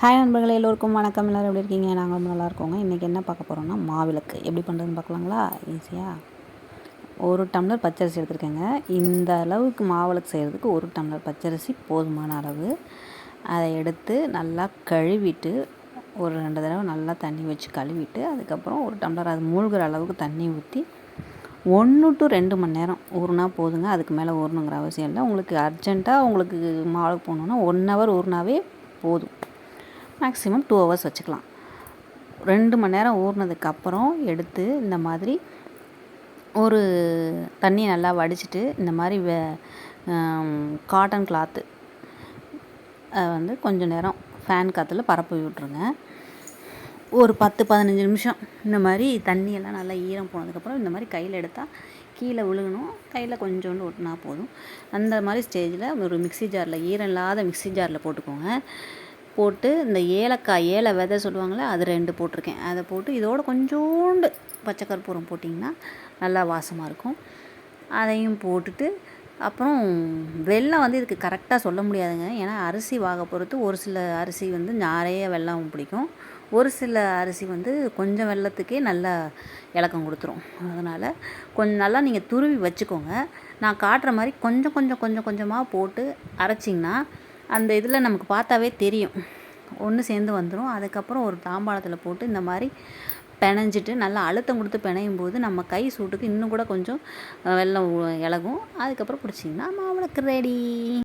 Hi நண்பர்களே எல்லோருக்கும் வணக்கம். எல்லோரும் எப்படி இருக்கீங்க? நாங்கள் ரொம்ப நல்லா இருக்கோங்க. இன்றைக்கி என்ன பார்க்க போகிறோம்னா மாவிளக்கு. எப்படி பண்ணுறதுன்னு பார்க்கலாங்களா? ஈஸியாக ஒரு டம்ளர் பச்சரிசி எடுத்துருக்கேங்க. இந்த அளவுக்கு மாவிளக்கு செய்கிறதுக்கு ஒரு டம்ளர் பச்சரிசி போதுமான அளவு. அதை எடுத்து நல்லா கழுவிட்டு ஒரு ரெண்டு தடவை நல்லா தண்ணி வச்சு கழுவிட்டு அதுக்கப்புறம் ஒரு டம்ளர் அது மூழ்கிற அளவுக்கு தண்ணி ஊற்றி ஒன்று டு ரெண்டு மணி நேரம் ஊறுனா போதுங்க. அதுக்கு மேலே ஊறணுங்கிற அவசியம் இல்லை. உங்களுக்கு அர்ஜெண்ட்டாக உங்களுக்கு மாவுக்கு போகணுன்னா ஒன் ஹவர் ஊறினாவே போதும். மேக்ஸிமம் டூ ஹவர்ஸ் வச்சுக்கலாம். ரெண்டு மணி நேரம் ஊறினதுக்கப்புறம் எடுத்து இந்த மாதிரி ஒரு தண்ணியை நல்லா வடிச்சிட்டு இந்த மாதிரி வே காட்டன் கிளாத்து அதை வந்து கொஞ்சம் நேரம் ஃபேன் காற்றுல பரப்பி விட்ருங்க ஒரு பத்து பதினஞ்சு நிமிஷம் இந்த மாதிரி தண்ணியெல்லாம் நல்லா ஈரம் போனதுக்கப்புறம் இந்த மாதிரி கையில் எடுத்தால் கீழே விழுகணும். கையில் கொஞ்சோண்டு ஒட்டினா போதும். அந்த மாதிரி ஸ்டேஜில் ஒரு மிக்சி ஜாரில் ஈரம் இல்லாத மிக்சி ஜாரில் போட்டுக்கோங்க. போட்டு இந்த ஏலக்காய் ஏல விதை சொல்லுவாங்களே அது ரெண்டு போட்டிருக்கேன். அதை போட்டு இதோட கொஞ்சோண்டு பச்சை கற்பூரம் போட்டிங்கன்னா நல்லா வாசமாக இருக்கும். அதையும் போட்டுட்டு அப்புறம் வெள்ளம் வந்து இதுக்கு கரெக்டாக சொல்ல முடியாதுங்க. ஏன்னா அரிசி வாக பொறுத்து ஒரு சில அரிசி வந்து நிறைய வெல்லம் பிடிக்கும். ஒரு சில அரிசி வந்து கொஞ்சம் வெள்ளத்துக்கே நல்லா இலக்கம் கொடுத்துரும். அதனால் கொஞ்சம் நல்லா நீங்கள் துருவி வச்சுக்கோங்க. நான் காட்டுற மாதிரி கொஞ்சம் கொஞ்சம் கொஞ்சம் கொஞ்சமாக போட்டு அரைச்சிங்கன்னா அந்த இதில் நமக்கு பார்த்தாவே தெரியும். ஒன்று சேர்ந்து வந்துடும் அதுக்கப்புறம் ஒரு தாம்பாளத்தில் போட்டு இந்த மாதிரி பிணைஞ்சிட்டு நல்லா அழுத்தம் கொடுத்து பிணையும் போது நம்ம கை சூட்டுக்கு இன்னும் கூட கொஞ்சம் வெள்ளம் இலகும். அதுக்கப்புறம் பிடிச்சிங்கன்னா மாவிளக்கு ரெடி